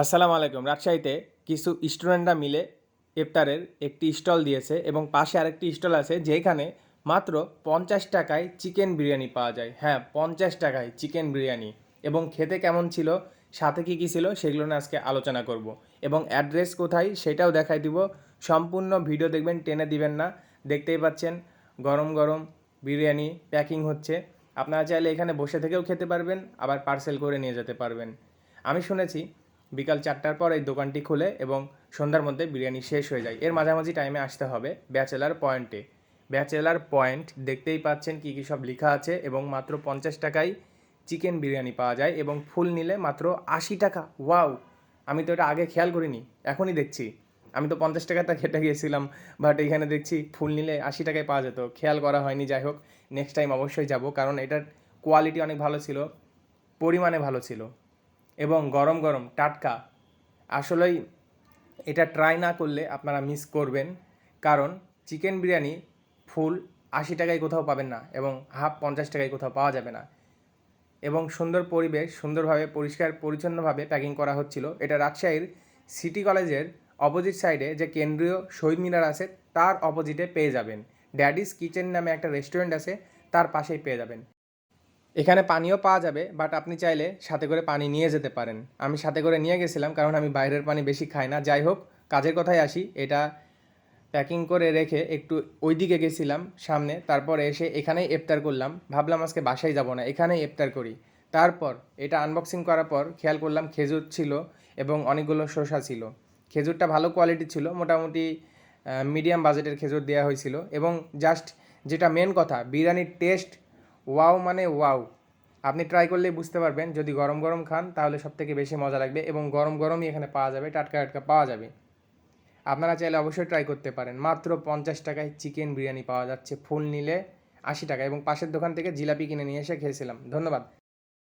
আসসালামু আলাইকুম। রাজশাহীতে কিছু স্টুডেন্টরা মিলে ইফতারের একটি স্টল দিয়েছে এবং পাশে আরেকটি স্টল আছে যেখানে মাত্র পঞ্চাশ টাকায় চিকেন বিরিয়ানি পাওয়া যায়। হ্যাঁ পঞ্চাশ টাকায় চিকেন বিরিয়ানি। এবং খেতে কেমন ছিল, সাথে কী কী ছিল সেগুলো নিয়ে আজকে আলোচনা করব। এবং অ্যাড্রেস কোথায় সেটাও দেখাই দিব। সম্পূর্ণ ভিডিও দেখবেন, টেনে দিবেন না। দেখতেই পাচ্ছেন, গরম গরম বিরিয়ানি প্যাকিং হচ্ছে। আপনারা চাইলে এখানে বসে থেকেও খেতে পারবেন, আবার পার্সেল করে নিয়ে যেতে পারবেন। আমি শুনেছি বিকাল চারটার পর এই দোকানটি খুলে এবং সন্ধ্যার মধ্যে বিরিয়ানি শেষ হয়ে যায়। এর মাঝামাঝি টাইমে আসতে হবে ব্যাচেলার পয়েন্টে। ব্যাচেলার পয়েন্ট দেখতেই পাচ্ছেন কী কী সব লেখা আছে এবং মাত্র পঞ্চাশ টাকায় চিকেন বিরিয়ানি পাওয়া যায় এবং ফুল নিলে মাত্র আশি টাকা। ওয়াও! আমি তো এটা আগে খেয়াল করিনি, এখনই দেখছি। আমি তো পঞ্চাশ টাকাটা খেটে গিয়েছিলাম বাট এখানে দেখছি ফুল নিলে আশি টাকায় পাওয়া যেত। খেয়াল করা হয়নি, যাই হোক নেক্সট টাইম অবশ্যই যাব, কারণ এটার কোয়ালিটি অনেক ভালো ছিল, পরিমাণে ভালো ছিল। এবং গরম গরম টাটকা। আসলেই এটা ট্রাই না করলে আপনারা মিস করবেন। কারণ চিকেন বিরিয়ানি ফুল আশি টাকায় কোথাও পাবেন না এবং হাফ পঞ্চাশ টাকায় কোথাও পাওয়া যাবে না। এবং সুন্দর পরিবেশ, সুন্দরভাবে পরিষ্কার, পরিচ্ছন্নভাবে প্যাকিং করা হচ্ছিল। এটা রাজশাহীর সিটি কলেজের অপোজিট সাইডে যে কেন্দ্রীয় শহীদ মিনার আছে, তার অপোজিটে পেয়ে যাবেন। ড্যাডিস কিচেন নামে একটা রেস্টুরেন্ট আছে, তার পাশেই পেয়ে যাবেন। এখানে পানিও পাওয়া যাবে বাট আপনি চাইলে সাথে করে পানি নিয়ে যেতে পারেন। আমি সাথে করে নিয়ে গেছিলাম, কারণ আমি বাইরের পানি বেশি খাই না। যাই হোক, কাজের কথায় আসি। এটা প্যাকিং করে রেখে একটু ওই দিকে গেছিলাম, সামনে। তারপর এসে এখানেই ইফতার করলাম। ভাবলাম আজকে বাসায় যাব না, এখানেই ইফতার করি। তারপর এটা আনবক্সিং করার পর খেয়াল করলাম খেজুর ছিল এবং অনেকগুলো শসা ছিল। খেজুরটা ভালো কোয়ালিটি ছিল, মোটামুটি মিডিয়াম বাজেটের খেজুর দেওয়া হয়েছিল। এবং জাস্ট যেটা মেন কথা, বিরিয়ানির টেস্ট ওয়াও মানে ওয়াও। আপনি ট্রাই করলেই বুঝতে পারবেন, যদি গরম গরম খান তাহলে সব থেকে বেশি মজা লাগবে এবং গরম গরমই এখানে পাওয়া যাবে, টাটকা টাটকা পাওয়া যাবে। আপনারা চাইলে অবশ্যই ট্রাই করতে পারেন। মাত্র পঞ্চাশ টাকায় চিকেন বিরিয়ানি পাওয়া যাচ্ছে ফুল নিলে আশি টাকা এবং পাশের দোকান থেকে জিলাপি কিনে নিয়ে এসে খেয়েছিলাম। ধন্যবাদ।